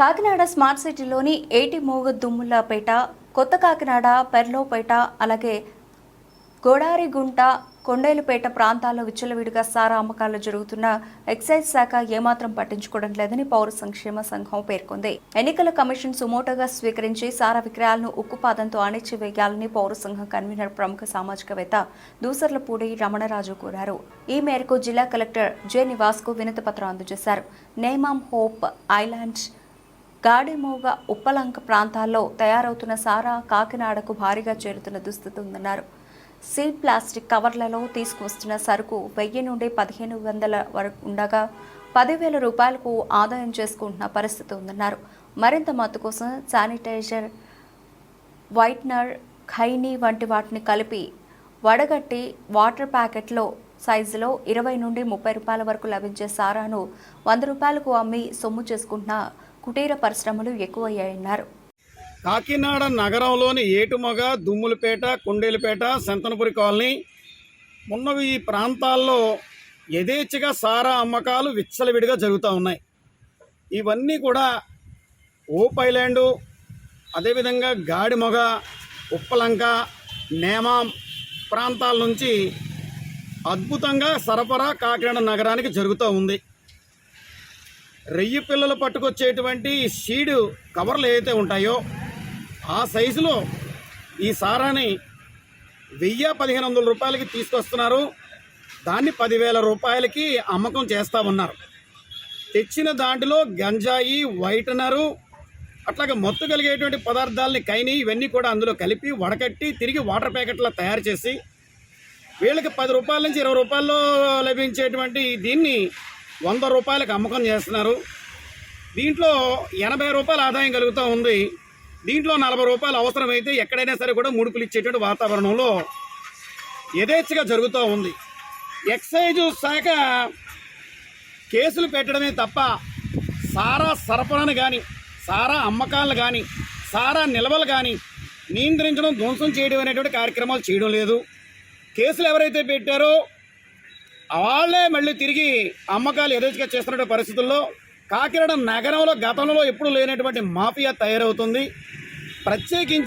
Kakinada smart సిటీలోని ఏటి మోగ దుమ్ములపేట కొత్త కాకినాడ పెర్లోపేట అలాగే గోడారిగుంట కొండేలుపేట ప్రాంతాల్లో విచ్చలవిడిగా సారా అమ్మకాలు జరుగుతున్న ఎక్సైజ్ శాఖ ఏమాత్రం పట్టించుకోవడం లేదని పౌర సంక్షేమ సంఘం పేర్కొంది. ఎన్నికల కమిషన్ సుమోటోగా స్వీకరించి సారా విక్రయాలను ఉక్కుపాదంతో అణిచివేయాలని పౌర సంఘం కన్వీనర్ ప్రముఖ సామాజికవేత్త దూసర్లపూడి రమణరాజు కోరారు. ఈ మేరకు జిల్లా కలెక్టర్ జె నివాస్కు వినతి పత్రం అందజేశారు. నేమాం హోప్ ఐలాండ్ గాడిమోగ ఉప్పలంక ప్రాంతాల్లో తయారవుతున్న సారా కాకినాడకు భారీగా చేరుతున్న దుస్థితి ఉందన్నారు. సీల్ ప్లాస్టిక్ కవర్లలో తీసుకువస్తున్న సరుకు వెయ్యి నుండి పదిహేను వందల వరకు ఉండగా పదివేల రూపాయలకు ఆదాయం చేసుకుంటున్న పరిస్థితి ఉందన్నారు. మరింత మత్తు కోసం శానిటైజర్ వైట్నర్ ఖైనీ వంటి వాటిని కలిపి వడగట్టి వాటర్ ప్యాకెట్లో సైజులో ఇరవై నుండి ముప్పై రూపాయల వరకు లభించే సారాను వంద రూపాయలకు అమ్మి సొమ్ము చేసుకుంటున్న కుటీర పరిశ్రమలు ఎక్కువయ్యాయన్నారు. కాకినాడ నగరంలోని ఏటుమొగ దుమ్ములపేట కొండేలుపేట సంతనపురి కాలనీ ఉన్నవి ఈ ప్రాంతాల్లో యథేచ్ఛగా సారా అమ్మకాలు విచ్చలవిడిగా జరుగుతూ ఉన్నాయి. ఇవన్నీ కూడా ఓప్ ఐలాండు అదేవిధంగా గాడిమొగ ఉప్పలంక నేమాం ప్రాంతాల నుంచి అద్భుతంగా సరఫరా కాకినాడ నగరానికి జరుగుతూ ఉంది. రెయ్యి పిల్లలు పట్టుకొచ్చేటువంటి షీడ్ కవర్లు ఏవైతే ఉంటాయో ఆ సైజులో ఈ సారాని వెయ్యి పదిహేను వందల రూపాయలకి తీసుకొస్తున్నారు. దాన్ని పదివేల రూపాయలకి అమ్మకం చేస్తా ఉన్నారు. తెచ్చిన దాంట్లో గంజాయి వైటనరు అట్లాగే మత్తు కలిగేటువంటి పదార్థాలని కైని ఇవన్నీ కూడా అందులో కలిపి వడకట్టి తిరిగి వాటర్ ప్యాకెట్లా తయారు చేసి వీళ్ళకి పది రూపాయల నుంచి ఇరవై రూపాయల్లో లభించేటువంటి దీన్ని వంద రూపాయలకు అమ్మకం చేస్తున్నారు. దీంట్లో ఎనభై రూపాయల ఆదాయం కలుగుతూ ఉంది. దీంట్లో నలభై రూపాయలు అవసరమైతే ఎక్కడైనా సరే కూడా ముడుపులు ఇచ్చేటువంటి వాతావరణంలో యథేచ్ఛగా జరుగుతూ ఉంది. ఎక్సైజ్ శాఖ కేసులు పెట్టడమే తప్ప సారా సరఫరాను కానీ సారా అమ్మకాలను కానీ సారా నిల్వలు కానీ నియంత్రించడం ధ్వంసం చేయడం అనేటువంటి కార్యక్రమాలు చేయడం లేదు. కేసులు ఎవరైతే పెట్టారో వాళ్ళే మళ్ళీ తిరిగి అమ్మకాలు యథేచ్ఛగా చేస్తున్న పరిస్థితుల్లో కాకినాడ నగరంలో గతంలో ఎప్పుడు లేనటువంటి మాఫియా తయారవుతుంది. ప్రత్యేకించి